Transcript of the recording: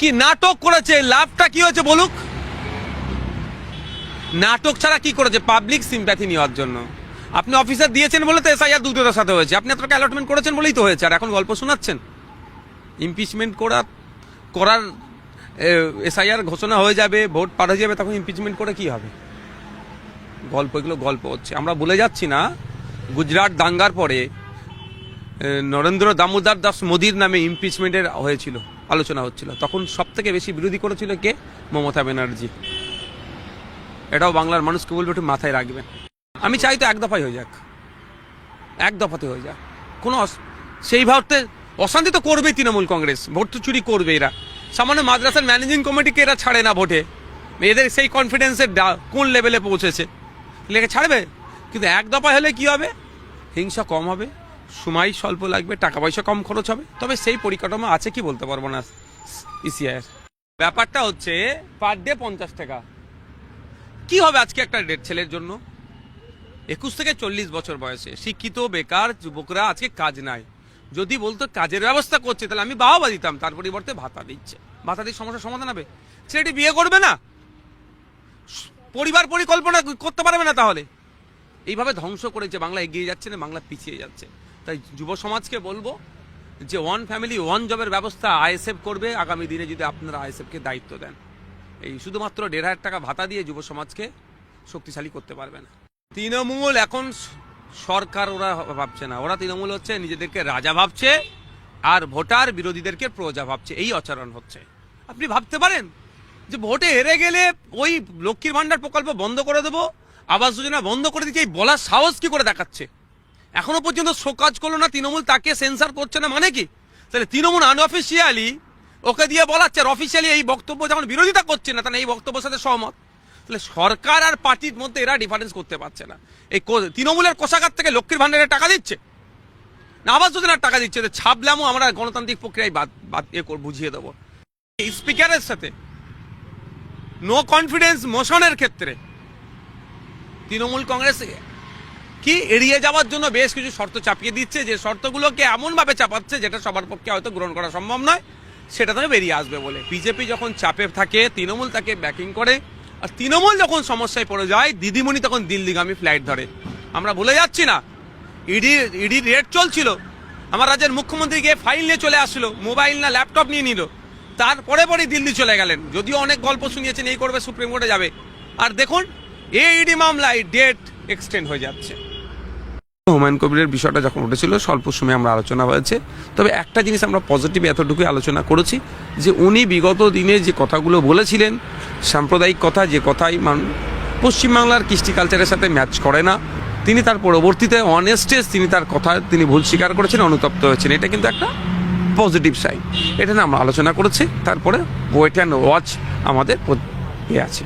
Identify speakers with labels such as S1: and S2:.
S1: কি নাটক করেছে? লাভটা কি হয়েছে বলুক? নাটক ছাড়া কি করেছে? পাবলিক সিম্প্যাথি নেওয়ার জন্য। আপনি অফিসার দিয়েছেন বলে তো এসআইআর দুটোর সাথে হয়েছে। আপনি এতটা অ্যালটমেন্ট করেছেন বলেই তো হয়েছে। আর এখন গল্প শোনাচ্ছেন? ইমপিচমেন্ট করা, করার এসআইআর ঘোষণা হয়ে যাবে, ভোট পার হয়ে যাবে, তখন ইমপিচমেন্ট করে কি হবে? গল্প, এগুলো গল্প হচ্ছে। আমরা বলে যাচ্ছি না। গুজরাট দাঙ্গার পরে নরেন্দ্র দামোদর দাস মোদির নামে ইমপিচমেন্টের হয়েছিল। আলোচনা হচ্ছিল। তখন সব থেকে বেশি বিরোধী করেছিল কে? মমতা ব্যানার্জি। এটাও বাংলার মানুষকে বলবে, একটু মাথায় রাখবেন। আমি চাই তো এক দফাই হয়ে যাক। এক দফাতে হয়ে যাক। কোনো সেই ভাবতে অশান্তি তো করবেই তৃণমূল কংগ্রেস। ভোট তো চুরি করবে এরা। সামান্য মাদ্রাসার ম্যানেজিং কমিটিকে এরা ছাড়ে না ভোটে? এদের সেই কনফিডেন্সের ডা- কোন লেভেলে পৌঁছেছে? লেগে ছাড়বে? কিন্তু এক দফা হলে কি হবে? হিংসা কম হবে। সময় স্বল্প লাগবে, টাকা পয়সা কম খরচ হবে। তবে সেই পরিকাঠামো আছে কি বলতে পারব না, ইসিআইয়ের। ব্যাপারটা হচ্ছে পার ডে পঞ্চাশ টাকা। কি হবে আজকে একটা ডেট ছেলের জন্য? একুশ থেকে চল্লিশ বছর বয়সে, শিক্ষিত, বেকার, যুবকরা আজকে কাজ নাই। যদি বলতো কাজের ব্যবস্থা করছে, তাহলে আমি বাহবা দিতাম, তার পরিবর্তে ভাতা দিচ্ছে। ভাতা দিয়ে সমস্যার সমাধান হবে। ছেলেটি বিয়ে করবে না? পরিবার পরিকল্পনা করতে পারবে না তাহলে? এইভাবে ধ্বংস করেছে, বাংলা এগিয়ে যাচ্ছে না, বাংলা পিছিয়ে যাচ্ছে। তাই যুব সমাজকে বলব যে ওয়ান ফ্যামিলি, ওয়ান জবের ব্যবস্থা আইএসএফ করবে। আগামী দিনে যদি আপনারা আইএসএফকে দায়িত্ব দেন, এই শুধুমাত্র দেড় হাজার টাকা ভাতা দিয়ে যুব সমাজকে শক্তিশালী করতে পারবে না তৃণমূল এখন সরকার ওরা ভাবছে না। ওরা তৃণমূল হচ্ছে, নিজেদেরকে রাজা ভাবছে আর ভোটার বিরোধীদেরকে প্রজা ভাবছে। এই আচরণ হচ্ছে। আপনি ভাবতে পারেন যে ভোটে হেরে গেলে ওই লক্ষ্মীর ভান্ডার প্রকল্প বন্ধ করে দেবো, আবাস যোজনা বন্ধ করে দিচ্ছে, এই বলার সাহস কি করে দেখাচ্ছে? এখনও পর্যন্ত শোকাজ করল না, তৃণমূল তাকে সেন্সার করছে না মানে কি? তাহলে তৃণমূল আনঅফিসিয়ালি ওকে দিয়ে বলাচ্ছে অফিসিয়ালি এই বক্তব্য যখন বিরোধিতা করছে না, তাহলে এই বক্তব্যের সাথে সহমত। তাহলে সরকার আর পার্টির মধ্যে এরা ডিফারেন্স করতে পারছে না। এই তৃণমূলের কোষাগার থেকে লক্ষ্মীর ভান্ডারের টাকা দিচ্ছে। না আবাস যোজনার টাকা দিচ্ছে। ছাপলামও আমরা গণতান্ত্রিক প্রক্রিয়ায় বাদ বাদ বুঝিয়ে দেবো। স্পিকারের সাথে নো কনফিডেন্স মোশনের ক্ষেত্রে তৃণমূল কংগ্রেস কি, এড়িয়ে যাওয়ার জন্য বেশ কিছু শর্ত চাপিয়ে দিচ্ছে, যে শর্তগুলোকে এমনভাবে চাপাচ্ছে যেটা সবার পক্ষে হয়তো গ্রহণ করা সম্ভব নয়, সেটা থেকে বেরিয়ে আসবে বলে। বিজেপি যখন চাপে থাকে, তৃণমূল তাকে ব্যাকিং করে, আর তৃণমূল যখন সমস্যায় পড়ে যায়, দিদিমণি তখন দিল্লিগামী ফ্লাইট ধরে। আমরা ভুলে যাচ্ছি না, ইডি ইডি রেড চলছিল, আমার রাজ্যের মুখ্যমন্ত্রী গিয়ে ফাইল নিয়ে চলে আসলো মোবাইল না ল্যাপটপ নিয়ে নিল। তারপরে পরে দিল্লি চলে গেলেন, যদিও অনেক গল্প শুনিয়েছেন, এই করবে সুপ্রিম কোর্টে যাবে। আর দেখুন এই ইডি মামলায় ডেট এক্সটেন্ড হয়ে যাচ্ছে। হুমায়ুন কবিরের বিষয়টা যখন উঠেছিল, স্বল্প সময়ে আমরা আলোচনা হয়েছে। তবে একটা জিনিস আমরা পজিটিভ এতটুকুই আলোচনা করেছি, যে উনি বিগত দিনে যে কথাগুলো বলেছিলেন, সাম্প্রদায়িক কথা, যে কথাই মান, পশ্চিমবাংলার কৃষ্টি কালচারের সাথে ম্যাচ করে না, তিনি তার পরবর্তীতে অনেস্টেজ তিনি তার কথা, তিনি ভুল স্বীকার করেছেন, অনুতপ্ত হয়েছেন। এটা কিন্তু একটা পজিটিভ সাইন এটা নিয়ে আমরা আলোচনা করেছি, তারপরে ওয়েট অ্যান্ড ওয়াচ আমাদের আছে।